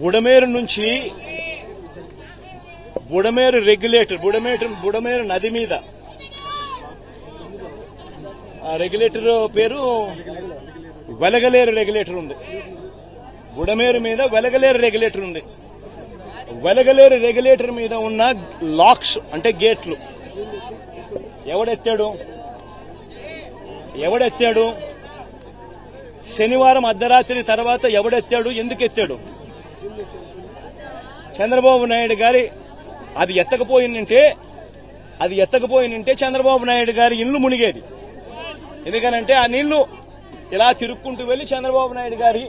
బుడమేరు నుంచి బుడమేరు రెగ్యులేటర్ బుడమేటర్ బుడమేరు నది మీద. ఆ రెగ్యులేటర్ పేరు వెలగలేరు రెగ్యులేటర్ ఉంది. బుడమేరు మీద వెలగలేరు రెగ్యులేటర్ ఉంది. వెలగలేరు రెగ్యులేటర్ మీద ఉన్న లాక్స్ అంటే గేట్లు. ఎవడెత్తాడు? ఎవడెత్తాడు? శనివారం అర్ధరాత్రి తర్వాత ఎవడెత్తాడు? ఎందుకు ఎత్తాడు చంద్రబాబు నాయుడు గారి అది ఎత్తకపోయిందంటే అది ఎత్తకపోయిందంటే చంద్రబాబు నాయుడు గారి ఇల్లు మునిగేది. ఎందుకనంటే ఆ నీళ్ళు ఇలా తిరుక్కుంటూ వెళ్ళి చంద్రబాబు నాయుడు గారి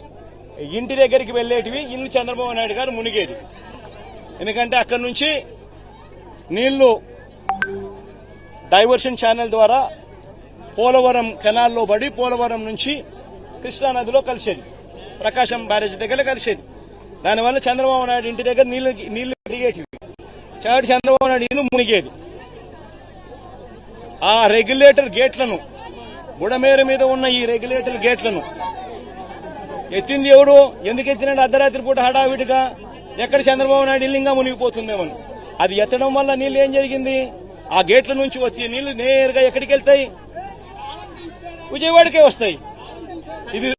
ఇంటి దగ్గరికి వెళ్ళేటివి ఇల్లు చంద్రబాబు నాయుడు గారు మునిగేది. ఎందుకంటే అక్కడి నుంచి నీళ్ళు డైవర్షన్ ఛానల్ ద్వారా పోలవరం కెనాల్లో పడి పోలవరం నుంచి కృష్ణానదిలో కలిసేది. ప్రకాశం బ్యారేజ్ దగ్గర కలిసేది. దానివల్ల చంద్రబాబు నాయుడు ఇంటి దగ్గర నీళ్ళు నీళ్ళు దిగేటివి చాటి చంద్రబాబు నాయుడు ఇల్లు మునిగేది. ఆ రెగ్యులేటర్ గేట్లను బుడమేరు మీద ఉన్న ఈ రెగ్యులేటర్ గేట్లను ఎత్తింది ఎవడు? ఎందుకు ఎత్తినాడు? అర్ధరాత్రి పూట హడావిడిగా ఎక్కడ చంద్రబాబు నాయుడు ఇల్లు ఇంకా మునిగిపోతుందేమని అది ఎత్తడం వల్ల నీళ్ళు ఏం జరిగింది? ఆ గేట్ల నుంచి వచ్చే నీళ్ళు నేరుగా ఎక్కడికి వెళ్తాయి? విజయవాడకే వస్తాయి.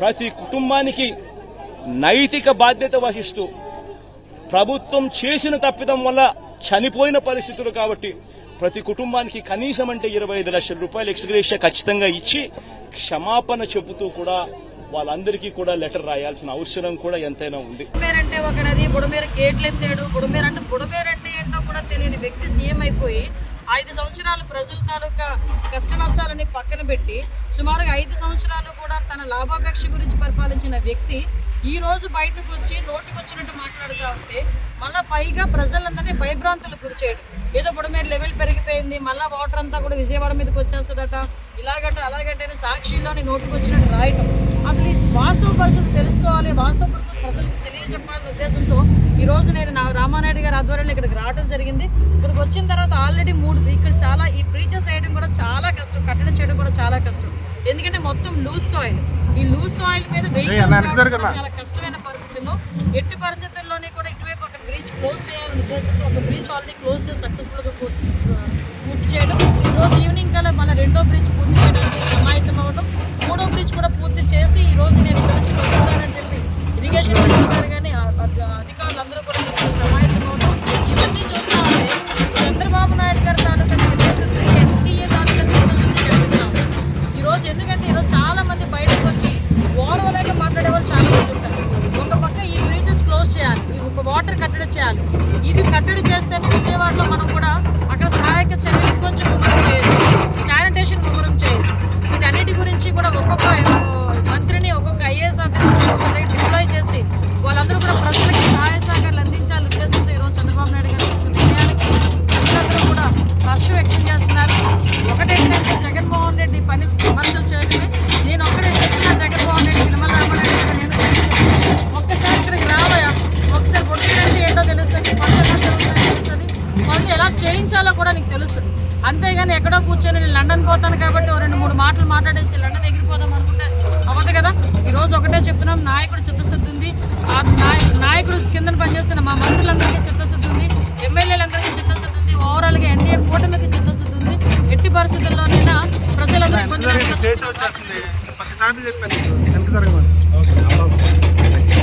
ప్రతి కుటుంబానికి నైతిక బాధ్యత వహిస్తూ ప్రభుత్వం చేసిన తప్పిదం వల్ల చనిపోయిన పరిస్థితులు కాబట్టి ప్రతి కుటుంబానికి కనీసం అంటే ఇరవై ఐదు లక్షల రూపాయలు ఎక్స్గ్రేషియా ఖచ్చితంగా ఇచ్చి క్షమాపణ చెబుతూ కూడా వాళ్ళందరికీ కూడా లెటర్ రాయాల్సిన అవసరం కూడా ఎంతైనా ఉంది. బుడమేరు అంటే ఒక నది బుడమేర కేట్లెత్తాడు ఎత్తాడు బుడమేరు అంటే బుడమేర అంటే ఏంటో కూడా తెలియని వ్యక్తి సీఎం అయిపోయి ఐదు సంవత్సరాలు ప్రజల తాలూకా కష్ట నష్టాలని పక్కన పెట్టి సుమారుగా ఐదు సంవత్సరాలు కూడా తన లాభాపేక్ష గురించి పరిపాలించిన వ్యక్తి ఈ రోజు బయటకు వచ్చి నోటికి వచ్చినట్టు మాట్లాడుతూ ఉంటే మళ్ళా పైగా ప్రజలందరినీ భయభ్రాంతులు గురి ఏదో ఏదో మీరు లెవెల్ పెరిగిపోయింది మళ్ళా వాటర్ అంతా కూడా విజయవాడ మీదకి వచ్చేస్తుందట ఇలాగంటే అలాగంటే సాక్షిలోని నోటికి వచ్చినట్టు రాయటం. అసలు ఈ వాస్తవ పరిస్థితి తెలుసుకోవాలి వాస్తవ పరిస్థితి ప్రజలకు నచ్చ చెప్పాలనే ఉద్దేశంతో ఈరోజు నేను నా రామానాయుడు గారి ఆధ్వర్యంలో ఇక్కడికి రావడం జరిగింది. ఇక్కడికి వచ్చిన తర్వాత ఆల్రెడీ మూడు ఇక్కడ చాలా ఈ బ్రీచెస్ వేయడం కూడా చాలా కష్టం. కట్టడం చేయడం కూడా చాలా కష్టం. ఎందుకంటే మొత్తం లూజ్ సాయిల్ ఈ లూజ్ సాయిల్ మీద వెయిట్ చాలా కష్టమైన పరిస్థితుల్లో ఎట్టి పరిస్థితుల్లోనే కూడా ఇటువైపు ఒక బ్రిడ్జ్ క్లోజ్ చేయాలని ఉద్దేశంతో ఒక బ్రిడ్జ్ ఆల్రెడీ క్లోజ్ చేసి సక్సెస్ఫుల్గా పూర్తి చేయడం. ఈరోజు ఈవినింగ్ కల మన రెండో బ్రిడ్జ్ పూర్తి చేయడానికి సమాయత్తం అవ్వడం మూడో బ్రిడ్జ్ కూడా పూర్తి చేసి ఈరోజు నేను ఇక్కడ నుంచి చెప్పి ఇరిగేషన్ గారు అధికారులందరూ కూడా సమాయత్తం ఇవన్నీ చూస్తూ ఉంటే చంద్రబాబు నాయుడు గారు తాలూకా నిర్దేశిస్తే ఎన్టీఏ తాలూకా నిర్దేశించి కనిపిస్తూ ఉంది. ఈరోజు ఎందుకంటే ఈరోజు చాలామంది బయటకు వచ్చి మాట్లాడే వాళ్ళు చాలామంది ఉంటారు. ఒక ఈ బ్రిడ్జెస్ క్లోజ్ చేయాలి ఒక వాటర్ కట్టడి చేయాలి. ఇది కట్టడి చేస్తేనే విజయవాడలో మనం కూడా అక్కడ సహాయక చర్యలు కొంచెం ముమ్మరం చేయొచ్చు. శానిటేషన్ ముమ్మరం చేయొచ్చు. వీటన్నిటి గురించి కూడా ఒక్కొక్క తెలుస్తుంది. అంతేగాని ఎక్కడో కూర్చొని నేను లండన్ పోతాను కాబట్టి ఓ రెండు మూడు మాటలు మాట్లాడేసి లండన్ ఎగిరిపోదాం అనుకుంటే అవ్వదు కదా? ఈరోజు ఒకటే చెప్తున్నాం నాయకుడు చిత్తశుద్ధి ఉంది. ఆ నాయ నాయకుడు కింద పనిచేస్తున్న మా మంత్రులందరికీ చిత్తశుద్ధి ఉంది. ఎమ్మెల్యేలందరికీ చిత్తశుద్ధి ఉంది. ఓవరాల్గా ఎన్డీఏ కూటమికి చిత్తశుద్ధి ఉంది. ఎట్టి పరిస్థితుల్లోనైనా ప్రజలందరూ